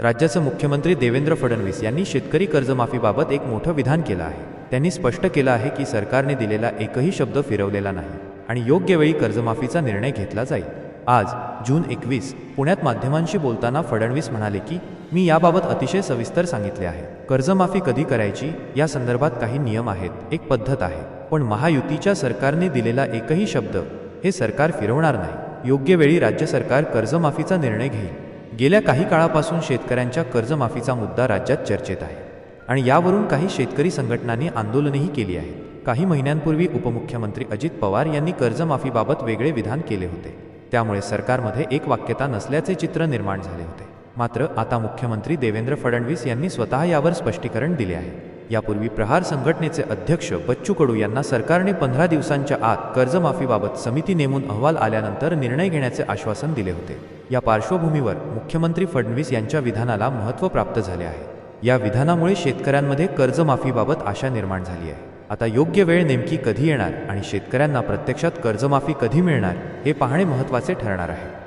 राज्याचे मुख्यमंत्री देवेंद्र फडणवीस यांनी शेतकरी कर्जमाफीबाबत एक मोठं विधान केलं आहे. त्यांनी स्पष्ट केलं आहे की सरकारने दिलेला एकही शब्द फिरवलेला नाही आणि योग्य वेळी कर्जमाफीचा निर्णय घेतला जाईल. आज जून एकवीस पुण्यात माध्यमांशी बोलताना फडणवीस म्हणाले की मी याबाबत अतिशय सविस्तर सांगितले आहे. कर्जमाफी कधी करायची? या संदर्भात काही नियम आहेत. एक पद्धत आहे. पण महायुतीच्या सरकारने दिलेला एकही शब्द हे सरकार फिरवणार नाही. योग्य वेळी राज्य सरकार कर्जमाफीचा निर्णय घेईल. गेल्या काही काळापासून शेतकऱ्यांच्या कर्जमाफीचा मुद्दा राज्यात चर्चेत आहे. आणि यावरून काही शेतकरी संघटनांनी आंदोलनही केली आहेत काही महिन्यांपूर्वी उपमुख्यमंत्री अजित पवार यांनी कर्जमाफीबाबत वेगळे विधान केले होते. त्यामुळे सरकारमध्ये एक वाक्यता नसल्याचे चित्र निर्माण झाले होते. मात्र आता मुख्यमंत्री देवेंद्र फडणवीस यांनी स्वतः यावर स्पष्टीकरण दिले आहे. यापूर्वी प्रहार संघटनेचे अध्यक्ष बच्चू कडू यांना सरकारने पंधरा दिवसांच्या आत कर्जमाफीबाबत समिती नेमून अहवाल आल्यानंतर निर्णय घेण्याचे आश्वासन दिले होते. या पार्श्वभूमीवर मुख्यमंत्री फडणवीस यांच्या विधानाला महत्त्व प्राप्त झाले आहे. या विधानामुळे शेतकऱ्यांमध्ये कर्जमाफीबाबत आशा निर्माण झाली आहे. आता योग्य वेळ नेमकी कधी येणार आणि शेतकऱ्यांना प्रत्यक्षात कर्जमाफी कधी मिळणार हे पाहणे महत्त्वाचे ठरणार आहे.